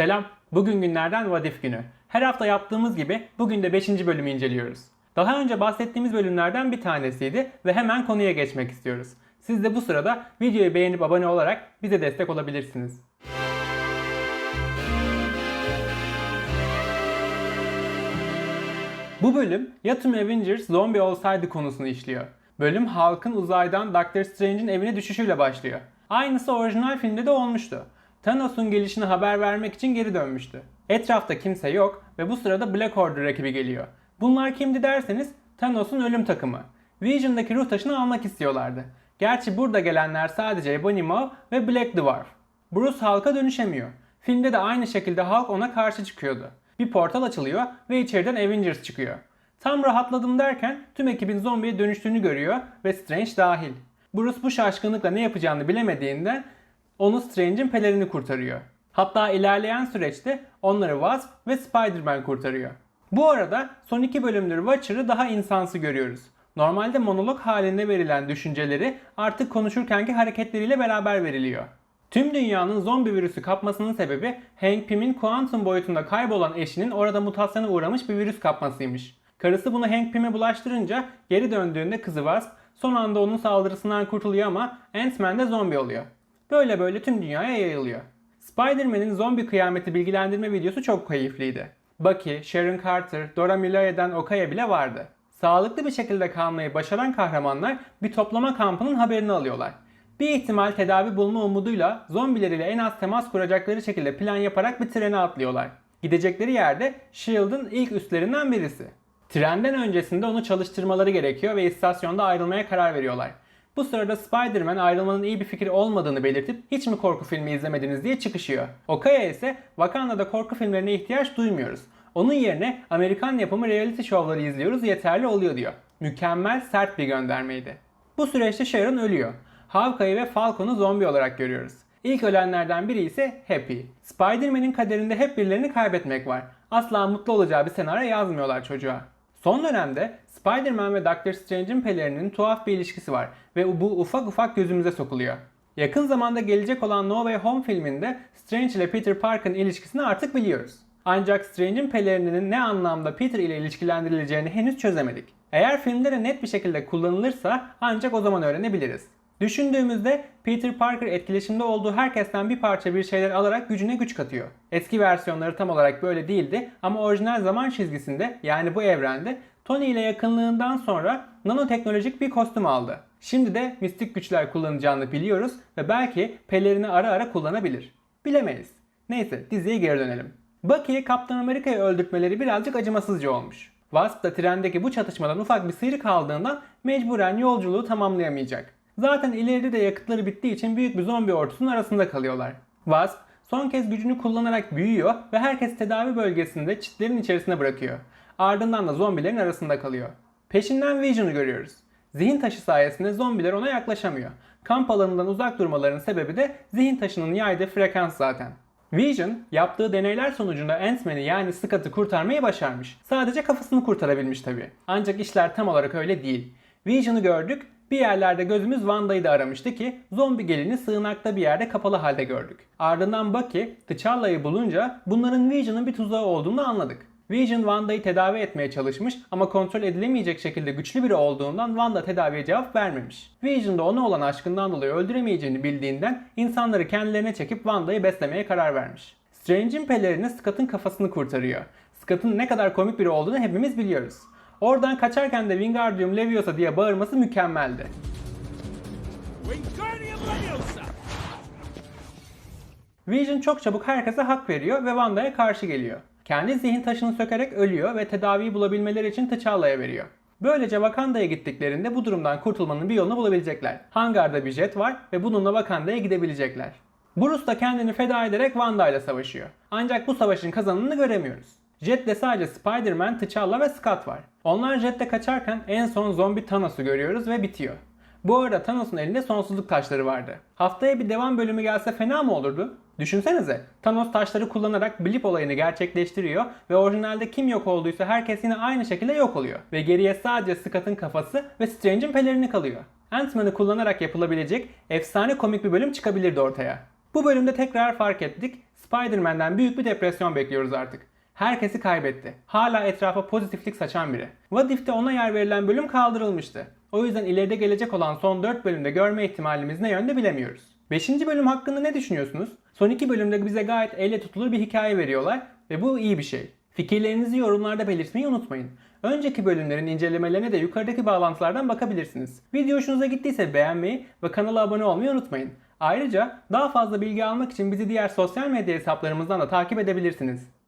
Selam, bugün günlerden Vadif günü. Her hafta yaptığımız gibi bugün de 5. bölümü inceliyoruz. Daha önce bahsettiğimiz bölümlerden bir tanesiydi ve hemen konuya geçmek istiyoruz. Siz de bu sırada videoyu beğenip abone olarak bize destek olabilirsiniz. Bu bölüm ya tüm Avengers zombi olsaydı konusunu işliyor. Bölüm halkın uzaydan Doctor Strange'in evine düşüşüyle başlıyor. Aynısı orijinal filmde de olmuştu. Thanos'un gelişini haber vermek için geri dönmüştü. Etrafta kimse yok ve bu sırada Black Order ekibi geliyor. Bunlar kimdi derseniz Thanos'un ölüm takımı. Vision'daki ruh taşını almak istiyorlardı. Gerçi burada gelenler sadece Ebony Maw ve Black Dwarf. Bruce Hulk'a dönüşemiyor. Filmde de aynı şekilde Hulk ona karşı çıkıyordu. Bir portal açılıyor ve içeriden Avengers çıkıyor. Tam rahatladım derken tüm ekibin zombiye dönüştüğünü görüyor ve Strange dahil. Bruce bu şaşkınlıkla ne yapacağını bilemediğinden onu Strange'in pelerini kurtarıyor. Hatta ilerleyen süreçte onları Wasp ve Spider-Man kurtarıyor. Bu arada son iki bölümdür Watcher'ı daha insansı görüyoruz. Normalde monolog halinde verilen düşünceleri artık konuşurkenki hareketleriyle beraber veriliyor. Tüm dünyanın zombi virüsü kapmasının sebebi Hank Pym'in kuantum boyutunda kaybolan eşinin orada mutasyona uğramış bir virüs kapmasıymış. Karısı bunu Hank Pym'e bulaştırınca geri döndüğünde kızı Wasp son anda onun saldırısından kurtuluyor ama Ant-Man de zombi oluyor. Böyle böyle tüm dünyaya yayılıyor. Spider-Man'in zombi kıyameti bilgilendirme videosu çok keyifliydi. Bucky, Sharon Carter, Dora Milaje'den Okaya bile vardı. Sağlıklı bir şekilde kalmayı başaran kahramanlar bir toplama kampının haberini alıyorlar. Bir ihtimal tedavi bulma umuduyla zombileriyle en az temas kuracakları şekilde plan yaparak bir trene atlıyorlar. Gidecekleri yerde S.H.I.E.L.D.'ın ilk üstlerinden birisi. Trenden öncesinde onu çalıştırmaları gerekiyor ve istasyonda ayrılmaya karar veriyorlar. Bu sırada Spider-Man ayrılmanın iyi bir fikir olmadığını belirtip hiç mi korku filmi izlemediniz diye çıkışıyor. Okaya ise Wakanda'da korku filmlerine ihtiyaç duymuyoruz. Onun yerine Amerikan yapımı reality şovları izliyoruz yeterli oluyor diyor. Mükemmel sert bir göndermeydi. Bu süreçte Sharon ölüyor. Hawkeye ve Falcon'u zombi olarak görüyoruz. İlk ölenlerden biri ise Happy. Spider-Man'in kaderinde hep birilerini kaybetmek var. Asla mutlu olacağı bir senaryo yazmıyorlar çocuğa. Son dönemde Spider-Man ve Doctor Strange'in pelerinin tuhaf bir ilişkisi var ve bu ufak ufak gözümüze sokuluyor. Yakın zamanda gelecek olan No Way Home filminde Strange ile Peter Parker'ın ilişkisini artık biliyoruz. Ancak Strange'in pelerininin ne anlamda Peter ile ilişkilendirileceğini henüz çözemedik. Eğer filmde de net bir şekilde kullanılırsa ancak o zaman öğrenebiliriz. Düşündüğümüzde Peter Parker etkileşimde olduğu herkesten bir parça bir şeyler alarak gücüne güç katıyor. Eski versiyonları tam olarak böyle değildi ama orijinal zaman çizgisinde yani bu evrende Tony ile yakınlığından sonra nanoteknolojik bir kostüm aldı. Şimdi de mistik güçler kullanacağını biliyoruz ve belki pelerini ara ara kullanabilir. Bilemeyiz. Neyse diziye geri dönelim. Bucky'ye Kaptan Amerika'yı öldürtmeleri birazcık acımasızca olmuş. Wasp da trendeki bu çatışmadan ufak bir sıyrık aldığından mecburen yolculuğu tamamlayamayacak. Zaten ileride de yakıtları bittiği için büyük bir zombi ordusunun arasında kalıyorlar. Wasp son kez gücünü kullanarak büyüyor ve herkes tedavi bölgesinde çitlerin içerisine bırakıyor. Ardından da zombilerin arasında kalıyor. Peşinden Vision'ı görüyoruz. Zihin taşı sayesinde zombiler ona yaklaşamıyor. Kamp alanından uzak durmalarının sebebi de zihin taşının yaydığı frekans zaten. Vision yaptığı deneyler sonucunda Ant-Man'i yani Scott'ı kurtarmayı başarmış. Sadece kafasını kurtarabilmiş tabi. Ancak işler tam olarak öyle değil. Vision'ı gördük, bir yerlerde gözümüz Wanda'yı da aramıştı ki zombi gelini sığınakta bir yerde kapalı halde gördük. Ardından Bucky, T'Challa'yı bulunca bunların Vision'ın bir tuzağı olduğunu anladık. Vision Wanda'yı tedavi etmeye çalışmış ama kontrol edilemeyecek şekilde güçlü biri olduğundan Wanda tedaviye cevap vermemiş. Vision da ona olan aşkından dolayı öldüremeyeceğini bildiğinden insanları kendilerine çekip Wanda'yı beslemeye karar vermiş. Strange'in pelerini Scott'ın kafasını kurtarıyor. Scott'ın ne kadar komik biri olduğunu hepimiz biliyoruz. Oradan kaçarken de Wingardium Leviosa diye bağırması mükemmeldi. Vision çok çabuk herkese hak veriyor ve Wanda'ya karşı geliyor. Kendi zihin taşını sökerek ölüyor ve tedaviyi bulabilmeleri için T'Challa'ya veriyor. Böylece Wakanda'ya gittiklerinde bu durumdan kurtulmanın bir yolunu bulabilecekler. Hangarda bir jet var ve bununla Wakanda'ya gidebilecekler. Bruce da kendini feda ederek Wanda ile savaşıyor. Ancak bu savaşın kazananını göremiyoruz. Jet'te sadece Spider-Man, T'Challa ve Scott var. Onlar Jet'te kaçarken en son zombi Thanos'u görüyoruz ve bitiyor. Bu arada Thanos'un elinde sonsuzluk taşları vardı. Haftaya bir devam bölümü gelse fena mı olurdu? Düşünsenize Thanos taşları kullanarak blip olayını gerçekleştiriyor ve orijinalde kim yok olduysa herkes yine aynı şekilde yok oluyor. Ve geriye sadece Scott'ın kafası ve Strange'in pelerini kalıyor. Ant-Man'ı kullanarak yapılabilecek efsane komik bir bölüm çıkabilirdi ortaya. Bu bölümde tekrar fark ettik. Spider-Man'den büyük bir depresyon bekliyoruz artık. Herkesi kaybetti. Hala etrafa pozitiflik saçan biri. What If'te ona yer verilen bölüm kaldırılmıştı. O yüzden ileride gelecek olan son 4 bölümde görme ihtimalimiz ne yönde bilemiyoruz. 5. bölüm hakkında ne düşünüyorsunuz? Son 2 bölümde bize gayet elle tutulur bir hikaye veriyorlar ve bu iyi bir şey. Fikirlerinizi yorumlarda belirtmeyi unutmayın. Önceki bölümlerin incelemelerine de yukarıdaki bağlantılardan bakabilirsiniz. Video hoşunuza gittiyse beğenmeyi ve kanala abone olmayı unutmayın. Ayrıca daha fazla bilgi almak için bizi diğer sosyal medya hesaplarımızdan da takip edebilirsiniz.